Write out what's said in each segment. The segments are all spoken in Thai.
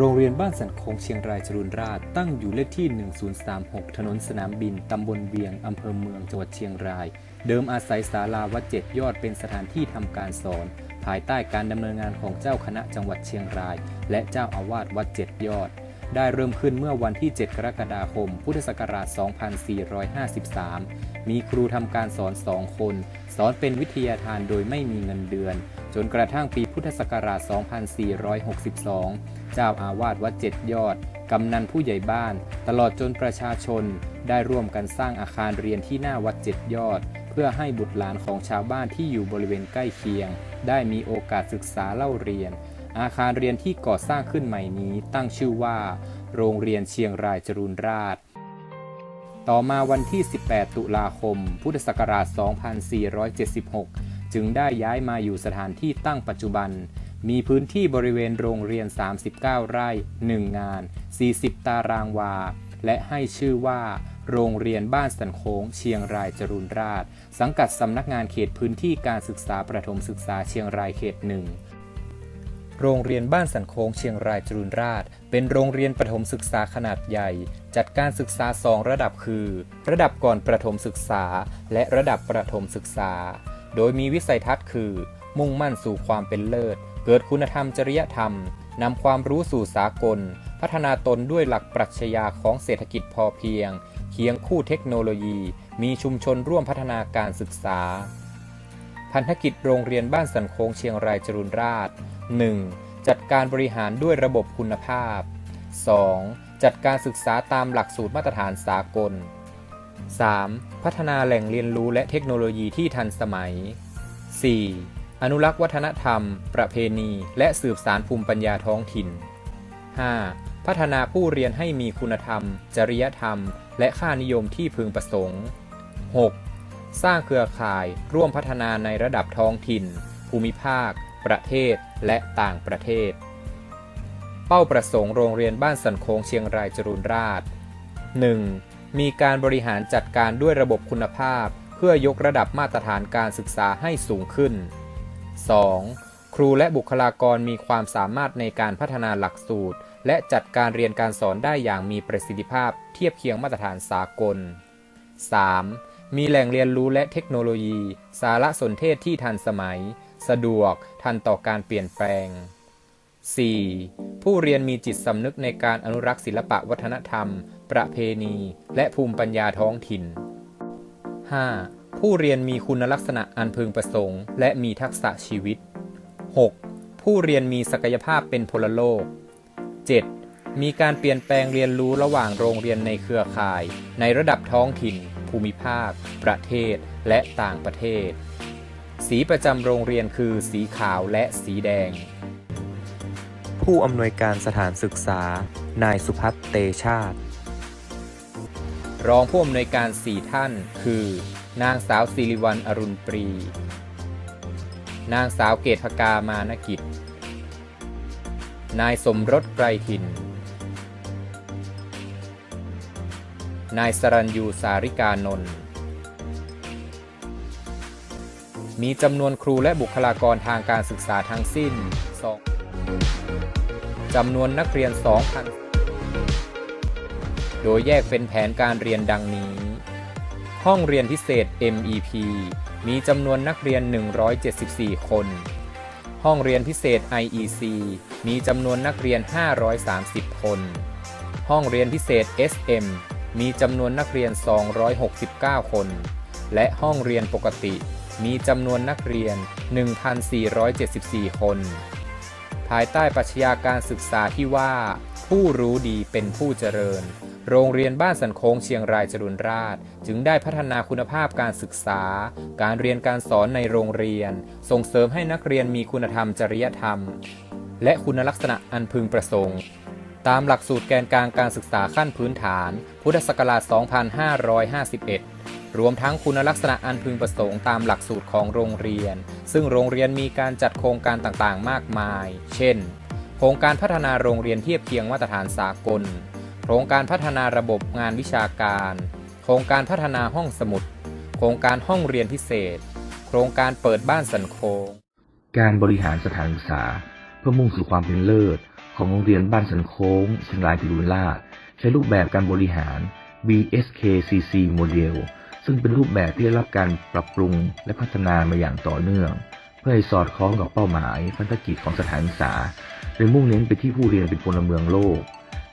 โรงเรียนบ้านสันโคงเชียงรายจรุนราษฎร์ตั้งอยู่เลขที่ 1036 ถนนสนามบิน ตำบลเวียง อำเภอเมือง จังหวัดเชียงราย เดิมอาศัยศาลาวัดเจ็ดยอดเป็นสถานที่ทำการสอน ภายใต้การดำเนินงานของเจ้าคณะจังหวัดเชียงราย และเจ้าอาวาสวัดเจ็ดยอด ได้เริ่มขึ้นเมื่อวันที่ 7 กรกฎาคม พุทธศักราช 2453 มีครูทำการสอนสองคน สอนเป็นวิทยาทานโดยไม่มีเงินเดือน นกระทั่งปีพุทธศักราช 2462 เจ้าอาวาสวัดเจ็ดยอด กำนันผู้ใหญ่บ้าน ตลอดจนประชาชน ได้ร่วมกันสร้างอาคารเรียนที่หน้าวัดเจ็ดยอด เพื่อให้บุตรหลานของชาวบ้านที่อยู่บริเวณใกล้เคียง ได้มีโอกาสศึกษาเล่าเรียน อาคารเรียนที่ก่อสร้างขึ้นใหม่นี้ตั้งชื่อว่า โรงเรียนเชียงรายจรูนราษฎร์ต่อมาวันที่ 18 ตุลาคม พุทธศักราช 2476 จึงได้ย้ายมาอยู่สถานที่ตั้งปัจจุบัน มีพื้นที่บริเวณโรงเรียน 39 ไร่ 1 งาน 40 ตารางวา และให้ชื่อว่าโรงเรียนบ้านสันโค้งเชียงรายจรูนราษฎร์สังกัดสำนักงานเขตพื้นที่การศึกษาประถมศึกษาเชียงรายเขตหนึ่งโรงเรียนบ้านสันโค้งเชียงรายจรูนราษฎร์เป็นโรงเรียนประถมศึกษาขนาดใหญ่ จัดการศึกษาสองระดับคือ ระดับก่อนประถมศึกษา และระดับประถมศึกษา โดยมีวิสัยทัศน์คือ มุ่งมั่นสู่ความเป็นเลิศ เกิดคุณธรรมจริยธรรมนำความรู้สู่สากล พัฒนาตนด้วยหลักปรัชญาของเศรษฐกิจพอเพียง เคียงคู่เทคโนโลยี มีชุมชนร่วมพัฒนาการศึกษา พันธกิจโรงเรียนบ้านสันโค้งเชียงรายจรุนราษ 1. จัดการบริหารด้วยระบบคุณภาพ 2. จัดการศึกษาตามหลักสูตรมาตรฐานสากล 3. พัฒนาแหล่งเรียนรู้และเทคโนโลยีที่ทันสมัย 4. อนุรักษ์วัฒนธรรม ประเพณี และสืบสารภูมิปัญญาท้องถิ่น 5. พัฒนาผู้เรียนให้มีคุณธรรม จริยธรรม และค่านิยมที่พึงประสงค์ 6. สร้างเครือข่ายร่วมพัฒนาในระดับท้องถิ่น ภูมิภาค ประเทศ และต่างประเทศ เป้าประสงค์โรงเรียนบ้านสันโค้งเชียงรายจรูนราษฎร์ 1. มีการบริหารจัดการด้วยระบบคุณภาพ เพื่อยกระดับมาตรฐานการศึกษาให้สูงขึ้น 2. ครูและบุคลากรมีความสามารถในการพัฒนาหลักสูตร และจัดการเรียนการสอนได้อย่างมีประสิทธิภาพ เทียบเคียงมาตรฐานสากล 3. มีแหล่งเรียนรู้และเทคโนโลยี สารสนเทศที่ทันสมัย สะดวก ทันต่อการเปลี่ยนแปลง 4. ผู้เรียนมีจิตสำนึกในการอนุรักษ์ศิลปะวัฒนธรรม ประเพณี และภูมิปัญญาท้องถิ่น 5. ผู้เรียนมีคุณลักษณะอันพึงประสงค์ และมีทักษะชีวิต 6. ผู้เรียนมีศักยภาพเป็นพลโลก 7. มีการเปลี่ยนแปลงเรียนรู้ระหว่างโรงเรียนในเครือข่าย ในระดับท้องถิ่น ภูมิภาค ประเทศ และต่างประเทศ สีประจำโรงเรียนคือสีขาวและสีแดง ผู้อำนวยการสถานศึกษา นายสุพัฒน์เตชาติ รองผู้อำนวยการสี่ท่าน คือ นางสาวสิริวัลอรุณปรี นางสาวเกตพกามานกิจ นายสมรสไกรถิ่นนายสรัญยูสาริกานนท์ มีจำนวนครูและบุคลากรทางการศึกษาทั้งสิ้น 2จำนวนนักเรียน 2,000 โดยแยกเป็นแผนการเรียนดังนี้ ห้องเรียนพิเศษ MEP มีจำนวนนักเรียน 174 คน ห้องเรียนพิเศษ IEC มีจำนวนนักเรียน 530 คน ห้องเรียนพิเศษ SM มีจำนวนนักเรียน 269 คน และห้องเรียนปกติ มีจำนวนนักเรียน 1,474 คน ภายใต้ปรัชญาการศึกษาที่ว่า ผู้รู้ดีเป็นผู้เจริญ โรงเรียนบ้านสันโค้งเชียงรายจรุนราษฎร์จึงได้พัฒนาคุณภาพการศึกษา การเรียนการสอนในโรงเรียน ส่งเสริมให้นักเรียนมีคุณธรรมจริยธรรม และคุณลักษณะอันพึงประสงค์ ตามหลักสูตรแกนกลางการศึกษาขั้นพื้นฐาน พุทธศักราช 2551รวมทั้งคุณลักษณะอันพึงประสงค์ตามหลักสูตรของโรงเรียน ซึ่งโรงเรียนมีการจัดโครงการต่างๆ มากมาย เช่น โครงการพัฒนาโรงเรียนเทียบเคียงมาตรฐานสากล ครงการพัฒนาระบบงานวิชาการ โครงการพัฒนาห้องสมุด โครงการห้องเรียนพิเศษ โครงการเปิดบ้านสันโคง การบริหารสถานศึกษา เพื่อมุ่งสู่ความเป็นเลิศ ของโรงเรียนบ้านสันโค้งเชียงรายพิรุณราชใช้รูปแบบการบริหาร BSKCC โมเดลซึ่งเป็นรูปแบบที่ได้รับการปรับปรุงและพัฒนามาอย่างต่อเนื่อง เพื่อให้สอดคล้องกับเป้าหมายพันธกิจของสถานศึกษาโดยมุ่งเน้นไปที่ผู้เรียนเป็นพลเมืองโลก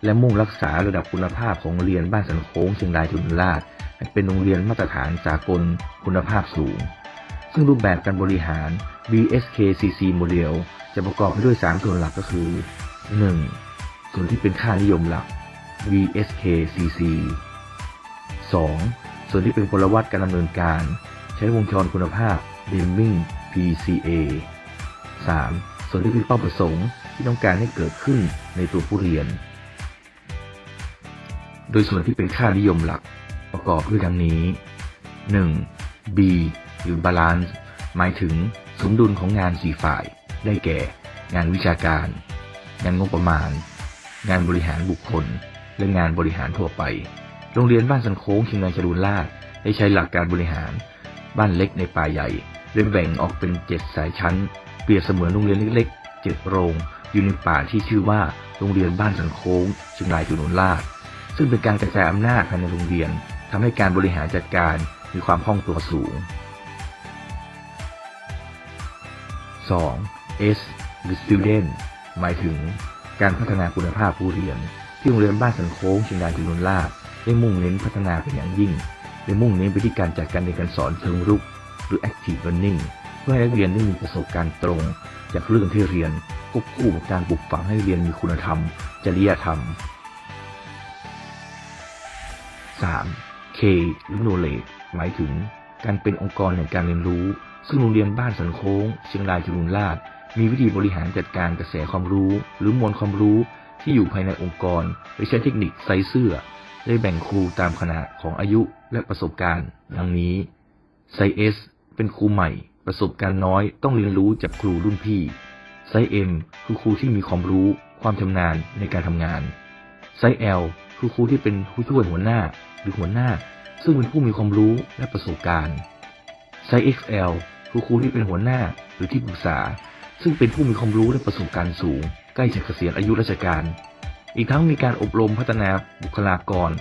และมุ่งรักษาระดับคุณภาพของโรงเรียนบ้านสันโค้งเชียงรายจุฬาชให้เป็นโรงเรียนมาตรฐานสากลคุณภาพสูง ซึ่งรูปแบบการบริหาร BSKCC โมเดลจะประกอบไปด้วย 3 ส่วนหลักก็คือ 1. ส่วนที่เป็นค่านิยมหลัก VSKCC 2. ส่วนที่เป็นพลวัตการดำเนินการ ใช้วงจรคุณภาพ Deming PCA 3. ส่วนที่เป็นเป้าประสงค์ที่ต้องการให้เกิดขึ้นในตัวผู้เรียน ดยส่วนที่เป็นค่านิยมหลัก ประกอบด้วยดังนี้ 1. B หรือ Balance หมายถึงสมดุลของงาน4ฝ่าย ได้แก่ งานวิชาการ งานงบประมาณ งานบริหารบุคคล และงานบริหารทั่วไป โรงเรียนบ้านสันโค้งเชียงรายจรูนลาดได้ใช้หลักการบริหาร บ้านเล็กในป่าใหญ่โดยแบ่งออกเป็นเจ็ดสายชั้น เปรียบเสมือนโรงเรียนเล็กๆเจ็ดโรง อยู่ในป่าที่ชื่อว่าโรงเรียนบ้านสันโค้งเชียงรายจรูนลาด ซึ่งเป็นการกระจายอำนาจภายในโรงเรียนทำให้การบริหารจัดการมีความคล่องตัวสูง 2. S หรือ Student หมายถึงการพัฒนาคุณภาพผู้เรียน ที่โรงเรียนบ้านสันโค้งเชียงรายจุฬาลาชได้มุ่งเน้นพัฒนาเป็นอย่างยิ่งได้มุ่งเน้นไปที่การจัดการเรียนการสอนเชิงรุก หรือ Active Learning เพื่อให้นักเรียนได้มีประสบการณ์ตรง จากเรื่องที่เรียนควบคู่กับการปลูกฝังให้เรียนมีคุณธรรม จริยธรรม 3. K หรือ Knowledge หมายถึง การเป็นองค์กรแห่งการเรียนรู้ ซึ่งโรงเรียนบ้านสันโค้งเชียงรายจุฬาลาช มีวิธีบริหารจัดการกระแสความรู้ หรือมวลความรู้ที่อยู่ภายในองค์กรโดยใช้เทคนิคไซส์เสื้อ ได้แบ่งครูตามขนาดของอายุและประสบการณ์ ดังนี้ไซส์ S เป็นครูใหม่ ประสบการณ์น้อยต้องเรียนรู้จากครูรุ่นพี่ไซส์ M คือครูที่มีความรู้ ความชำนาญในการทำงานไซส์ L คือครูที่เป็นผู้ช่วยหัวหน้าหรือหัวหน้า ซึ่งเป็นผู้มีความรู้และประสบการณ์ไซส์ XL คือครูที่เป็นหัวหน้าหรือที่ปรึกษา ซึ่งเป็นผู้มีความรู้และประสบการณ์สูง ใกล้จะเกษียณอายุราชการ อีกทั้งมีการอบรมพัฒนาบุคลากร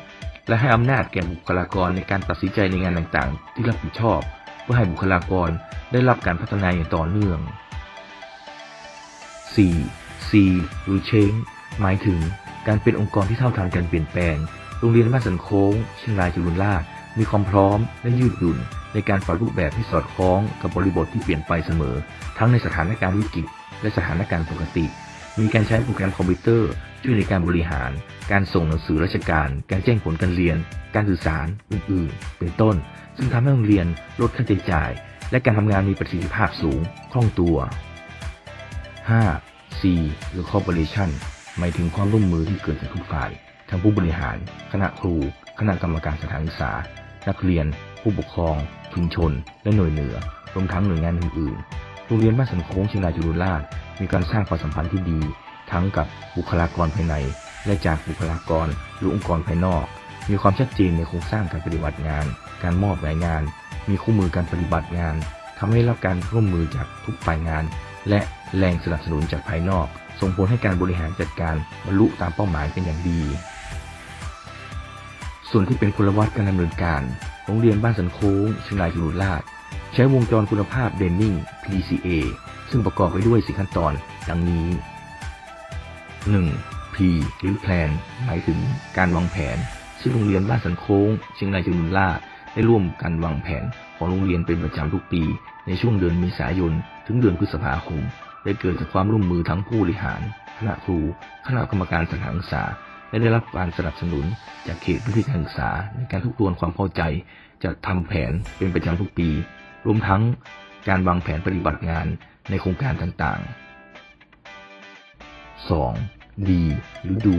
และให้อำนาจแก่บุคลากรในการตัดสินใจในงานต่างๆ ที่รับผิดชอบ เพื่อให้บุคลากรได้รับการพัฒนาอย่างต่อเนื่อง 4. C หรือ Change หมายถึง การเป็นองค์กรที่เท่าทันการเปลี่ยนแปลง โรงเรียนบ้านสันโค้งเชียงรายจุฬาลาชมีความพร้อมและยืดหยุ่น ในการปรับรูปแบบที่สอดคล้องกับบริบทที่เปลี่ยนไปเสมอ ทั้งในสถานการณ์วิกฤตและสถานการณ์ปกติ มีการใช้โปรแกรมคอมพิวเตอร์ ช่วยในการบริหาร การส่งหนังสือราชการ การแจ้งผลการเรียน การสื่อสารอื่น ๆ เป็นต้น ซึ่งทำให้โรงเรียนลดค่าใช้จ่าย และการทำงานมีประสิทธิภาพสูงคล่องตัว 5. C หรือ Corporation หมายถึงความร่วมมือที่เกิดจากทุกฝ่าย ทั้งผู้บริหาร คณะครู คณะกรรมการสถานศึกษา นักเรียน ผู้ปกครอง ชุมชน และหน่วยเหนือ รวมทั้งหน่วยงานอื่นๆ โรงเรียนบ้านสันโค้งเชียงรายจุฬาลาชมีการสร้างความสัมพันธ์ที่ดี ทั้งกับบุคลากรภายใน และจากบุคลากรหรือองค์กรภายนอก มีความชัดเจนในโครงสร้างการปฏิบัติงาน การมอบหมายงาน มีคู่มือการปฏิบัติงานทำให้รับการร่วมมือจากทุกฝ่ายงาน และแรงสนับสนุนจากภายนอก ส่งผลให้การบริหารจัดการบรรลุตามเป้าหมายเป็นอย่างดี ส่วนที่เป็นพลวัตการดำเนินการโรงเรียนบ้านสันโค้งเชียงรายจุฬาลาชใช้วงจรคุณภาพเดนนิ่ง PCA ซึ่งประกอบไปด้วยสี่ขั้นตอน ดังนี้ 1. P หรือ Plan หมายถึงการวางแผน ซึ่งโรงเรียนบ้านสันโค้งเชียงรายจุฬาลาชได้ร่วมกันวางแผนของโรงเรียนเป็นประจำทุกปี ในช่วงเดือนเมษายน ถึงเดือนพฤษภาคม ได้เกิดจากความร่วมมือทั้งผู้บริหาร คณะครู คณะกรรมการสถานศึกษา และได้รับการสนับสนุน จากเขตพื้นที่การศึกษา ในการทบทวนความเข้าใจ จะทำแผนเป็นประจำทุกปี รวมทั้งการวางแผนปฏิบัติงานในโครงการต่างๆ 2. ดีหรือดู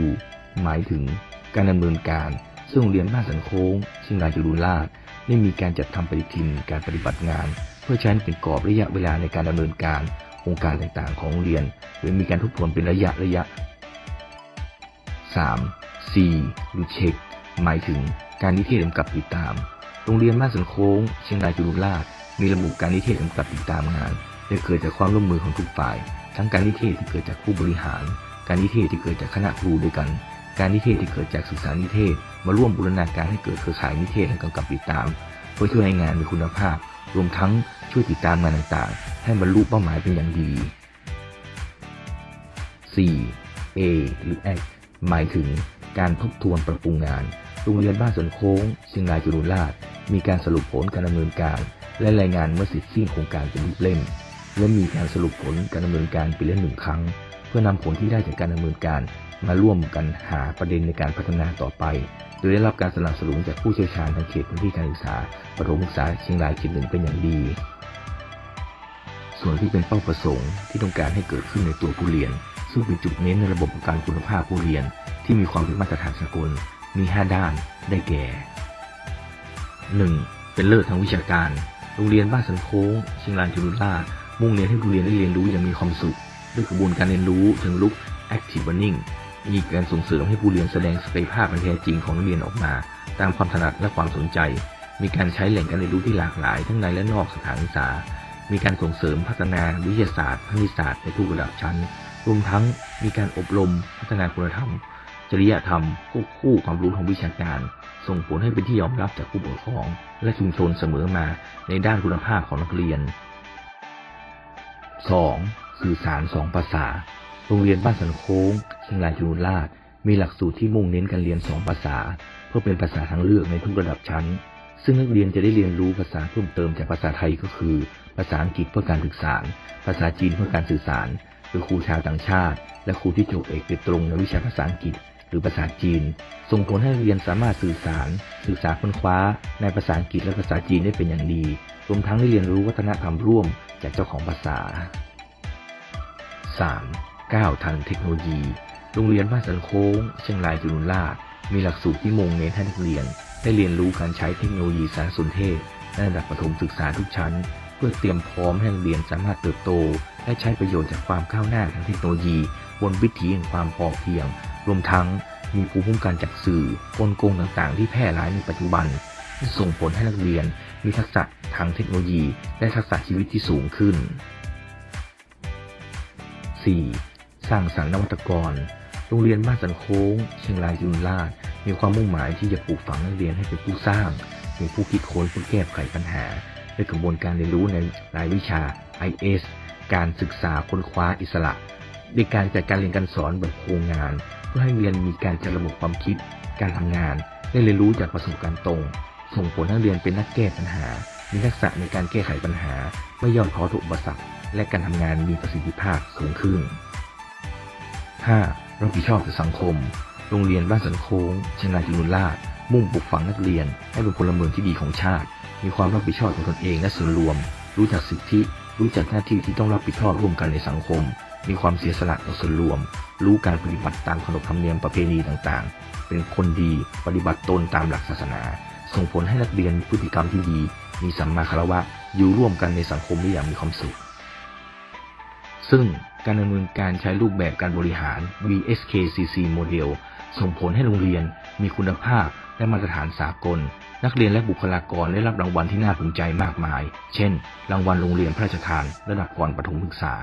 หมายถึงการดำเนินการซึ่งโรงเรียนบ้านสันโค้งเชียงรายจุฬาลาชได้มีการจัดทำปฏิทินการปฏิบัติงาน เพื่อใช้เป็นกรอบระยะเวลาในการดำเนินการ โครงการต่างๆของโรงเรียนโดยมีการทบทวนเป็นระยะระยะ 3. C หรือเช็ค หมายถึงการนิเทศกำกับติดตาม โรงเรียนบ้านสันโค้งเชียงรายจุฬาลาชมีระบบการนิเทศกำกับติดตามงานและเกิดจากความร่วมมือของทุกฝ่าย ทั้งการนิเทศที่เกิดจากผู้บริหาร การนิเทศที่เกิดจากคณะครูด้วยกัน การนิเทศที่เกิดจากศึกษานิเทศ มาร่วมบูรณาการให้เกิดเครือข่ายนิเทศและกำกับติดตาม เพื่อช่วยให้งานมีคุณภาพ รวมทั้งช่วยติดตามงานต่างๆ ให้บรรลุเป้าหมายเป็นอย่างดี 4. A หรือ Act หมายถึงการทบทวนปรับปรุงงาน โรงเรียนบ้านสวนโค้งเชียงรายจุฬาราช มีการสรุปผลการดำเนินการ และรายงานเมื่อเสร็จสิ้นโครงการเป็นรูปเล่ม และมีการสรุปผลการดำเนินการปีละหนึ่งครั้ง พื่อนำผลที่ได้จากการดำเนินการ มาร่วมกันหาประเด็นในการพัฒนาต่อไป โดยได้รับการสนับสนุนจากผู้เชี่ยวชาญทางเขตพื้นที่การศึกษาประถมศึกษาเชียงรายเขตหนึ่งเป็นอย่างดี ส่วนที่เป็นเป้าประสงค์ที่ต้องการให้เกิดขึ้นในตัวผู้เรียน ซึ่งเป็นจุดเน้นในระบบกันคุณภาพผู้เรียน ที่มีความเป็นมาตรฐานสากลมี 5 ด้านได้แก่ 1. เป็นเลิศทางวิชาการ โรงเรียนบ้านสันโค้งเชียงรายจุฬารามุ่งเน้นให้ผู้เรียนได้เรียนรู้อย่างมีความสุข ด้วยกระบวนการเรียนรู้เชิงลุก active learning มีการส่งเสริมให้ผู้เรียนแสดงศักยภาพอันแท้จริงของนักเรียนออกมา ตามความถนัดและความสนใจ มีการใช้แหล่งการเรียนรู้ที่หลากหลาย ทั้งในและนอกสถานศึกษา มีการส่งเสริมพัฒนาวิทยาศาสตร์คณิตศาสตร์ในทุกระดับชั้น รวมทั้งมีการอบรมพัฒนาคุณธรรม จริยธรรมควบคู่ความรู้ทางวิชาการ ส่งผลให้เป็นที่ยอมรับจากผู้ปกครอง และชุมชนเสมอมาในด้านคุณภาพของนักเรียน 2. สื่อสารสองภาษา โรงเรียนบ้านสันโค้งเชียงรายจุฬาราชมีหลักสูตรที่มุ่งเน้นการเรียนสองภาษา เพื่อเป็นภาษาทางเลือกในทุกระดับชั้น ซึ่งนักเรียนจะได้เรียนรู้ภาษาเพิ่มเติมจากภาษาไทยก็คือ ภาษาอังกฤษเพื่อการศึกษา ภาษาจีนเพื่อการสื่อสาร โดยครูชาวต่างชาติ และครูที่จบเอกโดยตรงในวิชาภาษาอังกฤษ หรือภาษาจีน ส่งผลให้นักเรียนสามารถสื่อสาร ศึกษาค้นคว้า ในภาษาอังกฤษและภาษาจีนได้เป็นอย่างดี รวมทั้งได้เรียนรู้วัฒนธรรมร่วมจากเจ้าของภาษา 3. ก้าวทันเทคโนโลยี โรงเรียนบ้านสันโค้ง เชียงรายจุฬาราชมีหลักสูตรที่มุ่งเน้นให้นักเรียน ได้เรียนรู้การใช้เทคโนโลยีสารสนเทศในระดับประถมศึกษาทุกชั้น เพื่อเตรียมพร้อมให้นักเรียนสามารถเติบโต และใช้ประโยชน์จากความก้าวหน้าทางเทคโนโลยี บนวิถีแห่งความพอเพียง รวมทั้งมีภูมิคุ้มกันจากสื่อกลโกงต่างๆ ที่แพร่หลายในปัจจุบันที่ส่งผลให้นักเรียนมีทักษะทางเทคโนโลยี และทักษะชีวิตที่สูงขึ้น 4. สร้างสรรค์นวัตกร โรงเรียนบ้านสันโค้ง เชียงรายจุฬราช มีความมุ่งหมายที่จะปลูกฝังนักเรียนให้เป็นผู้สร้าง เป็นผู้คิดค้นเพื่อแก้ไขปัญหาด้วยกระบวนการเรียนรู้ในรายวิชา IS การศึกษาค้นคว้าอิสระด้วยการจัดการเรียนการสอนแบบโครงงาน เพื่อให้เรียนมีการจัดระบบความคิด การทำงานได้เรียนรู้จากประสบการณ์ตรง ส่งผลให้นักเรียนเป็นนักแก้ปัญหา มีทักษะในการแก้ไขปัญหา ไม่ย่อท้อต่ออุปสรรค และการทำงานมีประสิทธิภาพสูงขึ้น 5. รับผิดชอบต่อสังคม โรงเรียนบ้านสันโค้งชียงาจุฬาราช มุ่งปลูกฝังนักเรียน ให้เป็นพลเมืองที่ดีของชาติ มีความรับผิดชอบต่อตนเองและส่วนรวม รู้จักสิทธิ รู้จักหน้าที่ที่ต้องรับผิดชอบร่วมกันในสังคม มีความเสียสละต่อส่วนรวม รู้การปฏิบัติตามขนบธรรมเนียมประเพณีต่างๆ เป็นคนดี ปฏิบัติตนตามหลักศาสนา ส่งผลให้นักเรียนมีพฤติกรรมที่ดี มีสัมมาคารวะ อยู่ร่วมกันในสังคมได้อย่างมีความสุข ซึ่งการดำเนินการใช้รูปแบบการบริหาร VSKCC โมเดลส่งผลให้โรงเรียนมีคุณภาพและมาตรฐานสากล นักเรียนและบุคลากรได้รับรางวัลที่น่าภูมิใจมากมาย เช่น รางวัลโรงเรียนพระราชทาน ระดับก่อนประถมศึกษา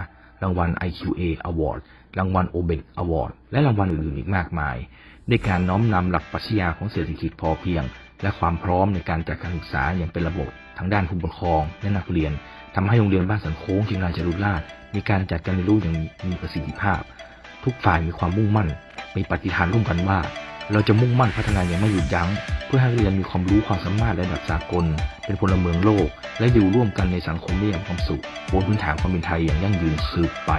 รางวัล IQA Award รางวัล OBEC Award และรางวัลอื่นๆอีกมากมาย ในการน้อมนำหลักปรัชญาของเศรษฐกิจพอเพียง และความพร้อมในการจัดการศึกษาอย่างเป็นระบบ ทั้งด้านผู้ปกครองและนักเรียน ทำให้โรงเรียนบ้านสันโค้งเชียงรายจรุราชมีการจัดการเรียนรู้อย่างมีประสิทธิภาพ ทุกฝ่ายมีความมุ่งมั่น มีปฏิฐานร่วมกันว่า เราจะมุ่งมั่นพัฒนาอย่างไม่หยุดยั้ง เพื่อให้เรียนมีความรู้ความสามารถระดับสากล เป็นพลเมืองโลก และอยู่ร่วมกันในสังคมได้อย่างความสุขบนพื้นฐานความเป็นไทยอย่างยั่งยืนสืบไป